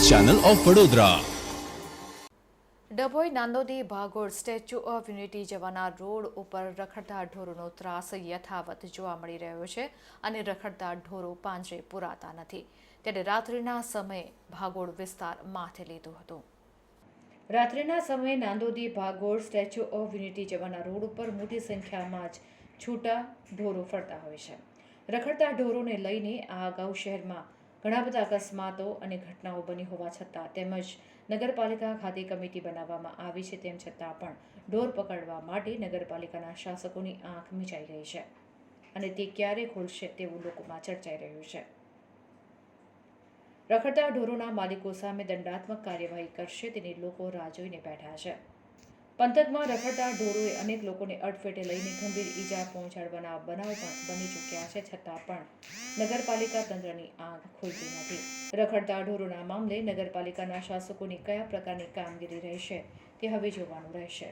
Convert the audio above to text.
Channel of Vadodara Dabhoi Nandodi Bhagol statue of unity જવાના road ઉપર રખડતા ઢોરોનો ત્રાસ યથાવત જોવા મળી રહ્યો છે અને રખડતા ઢોરો પાંજરે પુરાતા નથી ત્યારે રાત્રિના સમયે ભાગોળ વિસ્તાર માથે લીધું હતું રાત્રિના સમયે Nandodi Bhagol statue of unity જવાના રોડ ઉપર મોટી સંખ્યામાં જ છૂટા ઢોરો ફરતા હોય છે રખડતા ઢોરોને લઈને આ અગાઉ શહેરમાં ઘણા બધા અકસ્માતો અને ઘટનાઓ બની હોવા છતાં તેમજ નગરપાલિકા ખાતે કમિટી બનાવવામાં આવી છે તેમ છતાં પણ ઢોર પકડવા માટે નગરપાલિકાના શાસકોની આંખ મીચાઈ ગઈ છે અને તે ક્યારે ખોલશે તેવું લોકોમાં ચર્ચાઈ રહ્યું છે. રખડતા ઢોરોના માલિકો સામે દંડાત્મક કાર્યવાહી કરશે તેની લોકો રાહ જોઈને બેઠા છે. પંથકમાં રખડતા ઢોરોએ અનેક લોકોને અડફેટે લઈને ગંભીર ઈજા પહોંચાડવાના બનાવ પણ બની ચૂક્યા છે છતાં પણ નગરપાલિકા તંત્રની આંખ ખોલતી નથી. રખડતા ઢોરોના મામલે નગરપાલિકાના શાસકોની કયા પ્રકારની કામગીરી રહેશે તે હવે જોવાનું રહેશે.